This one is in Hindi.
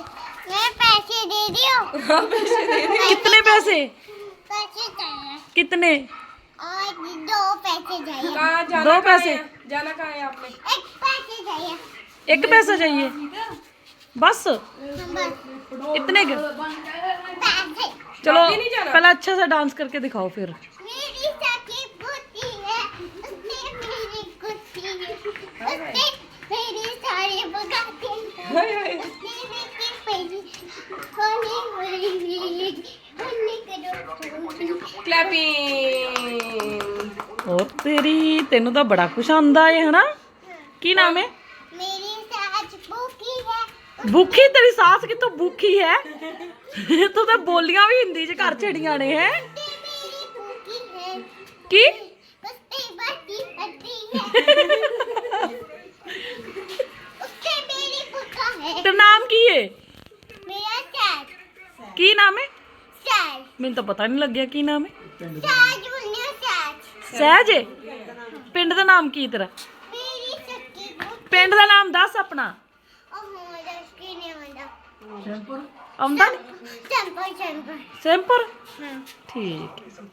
मैं पैसे दे दियो हाँ, पैसे दे कितने पैसे पैसे कितने दो पैसे चाहिए दो पैसे जाना है आपने एक पैसे चाहिए एक पैसा चाहिए बस इतने के चलो पहले अच्छा सा डांस करके दिखाओ फिर मेरी है उसने मेरी मेरी हाय हाय ਕਲੈਪਿੰਗ ਤੇਰੀ ਤੈਨੂੰ ਤਾਂ ਬੜਾ ਕੁਛ ਆਂਦਾ ਏ ਹਨਾ ਕੀ ਨਾਮ ਏ ਮੇਰੀ ਸਾਸ ਭੁੱਖੀ ਹੈ ਭੁੱਖੀ ਤੇਰੀ ਸਾਸ ਕਿਤੋਂ ਭੁੱਖੀ ਹੈ ਤੂੰ ਤਾਂ ਬੋਲੀਆਂ ਵੀ ਹਿੰਦੀ ਚ ਕਰ ਛੜੀਆਂ ਨੇ ਹੈ ਕੀ ਤੇ ਬੱਤੀ ਹੱਟੀ ਹੈ ਉੱਤੇ ਮੇਰੀ ਭੁੱਖਾ ਹੈ ਤੇਰਾ ਨਾਮ ਕੀ ਏ की नाम है मैं तो पता नहीं लग गया की नाम है सहज पिंड का नाम की तेरा पिंड का नाम दस अपना सिंपुर हाँ। ठीक